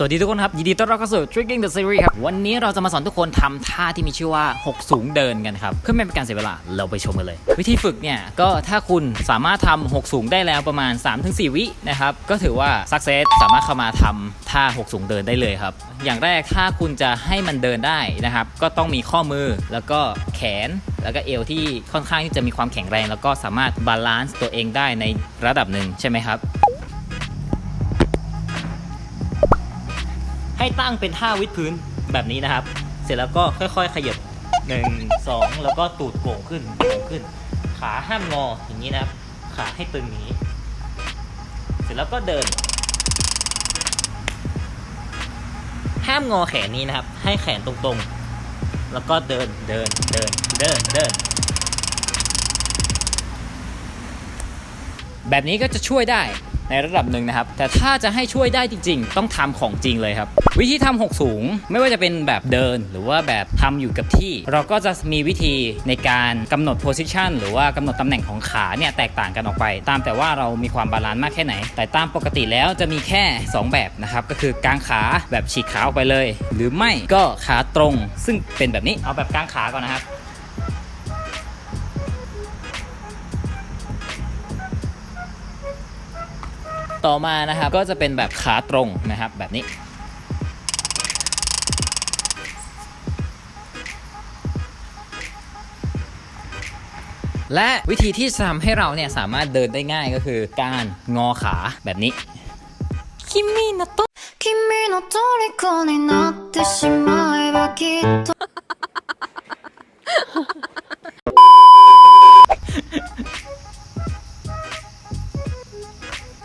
สวัสดีทุกคนครับ ยินดีต้อนรับเข้าสู่ Tricking the Series ครับ วันนี้เราจะมาสอนทุกคนทำท่าที่มีชื่อว่า 6 สูงเดินกันครับ เพื่อไม่เป็นการเสียเวลา เราไปชมกันเลย วิธีฝึกเนี่ย ก็ถ้าคุณสามารถทำ6สูงได้แล้วประมาณ 3-4 วินะครับ ก็ถือว่า success สามารถเข้ามาทำท่า 6 สูงเดินได้เลยครับ อย่างแรกถ้าคุณจะให้มันเดินได้นะครับ ก็ต้องมีข้อมือแล้วก็แขนแล้วก็เอวที่ค่อนข้างที่จะมีความแข็งแรง แล้วก็สามารถบาลานซ์ตัวเองได้ในระดับหนึ่งใช่ไหมครับ ให้ตั้งเป็นท่าวิดพื้นแบบนี้นะครับ เสร็จแล้วก็ค่อยๆ ขยับหนึ่งสองแล้วก็ตูดโก่งขึ้นโก่งขึ้น ขาห้ามงออย่างนี้นะครับ ขาให้ตึงอย่างนี้ เสร็จแล้วก็เดิน ห้ามงอแขนนี้นะครับ ให้แขนตรงๆ แล้วก็เดินเดินเดินเดินเดิน แบบนี้ก็จะช่วยได้ในระดับหนึ่งนะครับ แต่ถ้าจะให้ช่วยได้จริง ๆ ต้องทำของจริงเลยครับ วิธีทำหกสูง ไม่ว่าจะเป็นแบบเดิน หรือว่าแบบทำอยู่กับที่ เราก็จะมีวิธีในการกำหนดโพสิชันหรือว่ากำหนดตำแหน่งของขาเนี่ยแตกต่างกันออกไป ตามแต่ว่าเรามีความบาลานซ์มากแค่ไหน แต่ตามปกติแล้วจะมีแค่ 2 แบบนะครับ ก็คือกางขาแบบฉีกขาออกไปเลย หรือไม่ก็ขาตรง ซึ่งเป็นแบบนี้เอาแบบกางขาก่อนนะครับ ต่อมานะครับก็จะเป็นแบบขาตรงนะครับแบบนี้ และวิธีที่จะทำให้เราเนี่ยสามารถเดินได้ง่ายก็คือการงอขาแบบนี้คิมินาโต 君の虜になってしまえばきっと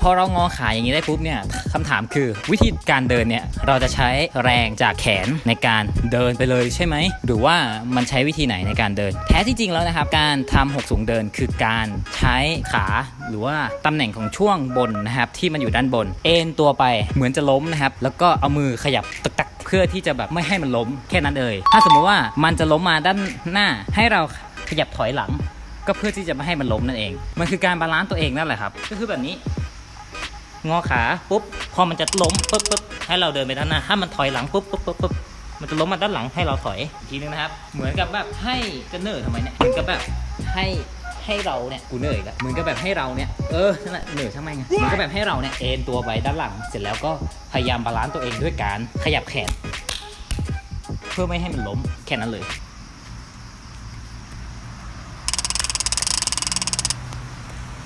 พอเรางอขาอย่างนี้ได้ปุ๊บเนี่ยคำถามคือวิธีการเดินเนี่ยเราจะใช้แรงจากแขนในการเดินไปเลยใช่ไหมหรือว่ามันใช้วิธีไหนในการเดิน แท้ที่จริงแล้วนะครับ การทำหกสูงเดินคือการใช้ขาหรือว่าตำแหน่งของช่วงบนนะครับที่มันอยู่ด้านบน เอ็นตัวไปเหมือนจะล้มนะครับ แล้วก็เอามือขยับตักตักเพื่อที่จะแบบไม่ให้มันล้มแค่นั้นเลย ถ้าสมมติว่ามันจะล้มมาด้านหน้า ให้เราขยับถอยหลัง ก็เพื่อที่จะไม่ให้มันล้มนั่นเอง มันคือการบาลานซ์ตัวเองนั่นแหละครับ ก็คือแบบนี้ งอขาปุ๊บพอมันจะล้มปุ๊บปุ๊บให้เราเดินไปด้านหน้าถ้ามันถอยหลังปุ๊บปุ๊บปุ๊บปุ๊บมันจะล้มมาด้านหลังให้เราถอยอีกทีนึงนะครับ เหมือนกับแบบให้จะเนิ่ทำไมเนี่ยเหมือนกับแบบให้ให้เราเนี่ยกูเหนื่อยแล้วเหมือนกับแบบให้เราเนี่ยเออนั่นแหละเหนื่อยช่างแม่งอะเหมือนกับแบบให้เราเนี่ยเอ็นตัวไปด้านหลัง เสร็จแล้วก็พยายามบาลานซ์ตัวเองด้วยการขยับแขน เพื่อไม่ให้มันล้มแค่นั้นเลย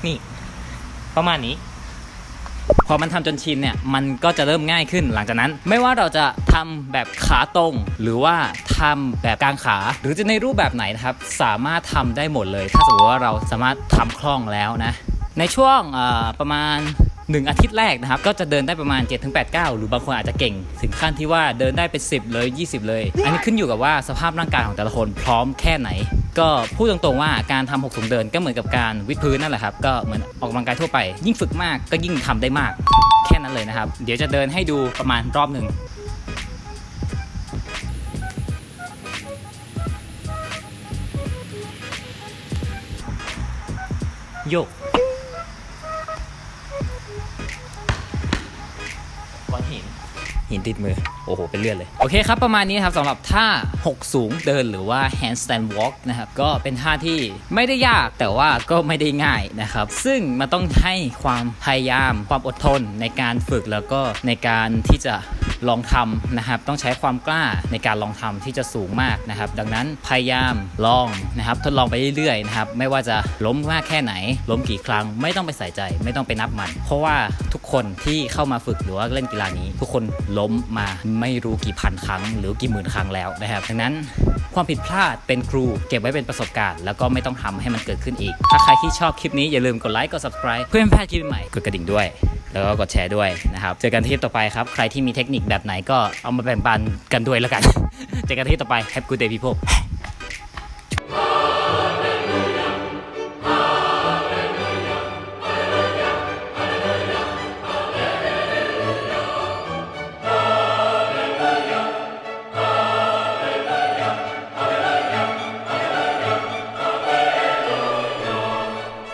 นี่ ประมาณนี้ พอมันทำจนชินเนี่ยมันก็จะเริ่มง่ายขึ้นหลังจากนั้น ไม่ว่าเราจะทำแบบขาตรง หรือว่าทำแบบกลางขา หรือจะในรูปแบบไหนนะครับสามารถทำได้หมดเลย ถ้าสมมติว่าเราสามารถทำคล่องแล้วนะ ในช่วงประมาณ1อาทิตย์แรกนะครับ ก็จะเดินได้ประมาณ 7-8 9หรือบางคนอาจจะเก่ง ถึงขั้นที่ว่าเดินได้เป็น 10 เลย 20 เลย อันนี้ขึ้นอยู่กับว่าสภาพร่างกายของแต่ละคนพร้อมแค่ไหน ก็พูดตรงๆว่าการทำหกถุงเดินก็เหมือนกับการวิดพื้นนั่นแหละครับ ก็เหมือนออกกำลังกายทั่วไป ยิ่งฝึกมากก็ยิ่งทำได้มาก แค่นั้นเลยนะครับ เดี๋ยวจะเดินให้ดูประมาณรอบหนึ่ง โยก หินติดมือ โอ้โห เป็นเลือดเลย โอเคครับ ประมาณนี้ครับสำหรับท่า 6 สูงเดินหรือว่า handstand walk นะครับ ก็เป็นท่าที่ไม่ได้ยากแต่ว่าก็ไม่ได้ง่ายนะครับ ซึ่งมันต้องให้ความพยายามความอดทนในการฝึกแล้วก็ในการที่จะ ลองทำนะครับ ต้องใช้ความกล้าในการลองทำที่จะสูงมากนะครับ ดังนั้นพยายามลองนะครับ ทดลองไปเรื่อยๆนะครับ ไม่ว่าจะล้มมากแค่ไหน ล้มกี่ครั้ง ไม่ต้องไปใส่ใจ ไม่ต้องไปนับมัน เพราะว่าทุกคนที่เข้ามาฝึกหรือว่าเล่นกีฬานี้ ทุกคนล้มมาไม่รู้กี่พันครั้ง หรือกี่หมื่นครั้งแล้วนะครับ ดังนั้นความผิดพลาดเป็นครู เก็บไว้เป็นประสบการณ์ แล้วก็ไม่ต้องทำให้มันเกิดขึ้นอีก ถ้าใครที่ชอบคลิปนี้อย่าลืมกดไลค์กด subscribe เพื่อไม่พลาดคลิปใหม่กดกระดิ่งด้วย แล้วก็กดแชร์ด้วยนะครับ เจอกันที่ต่อไปครับ ใครที่มีเทคนิคแบบไหนก็เอามาแบ่งปันกันด้วยแล้วกัน เจอกันที่ต่อไป Have good day people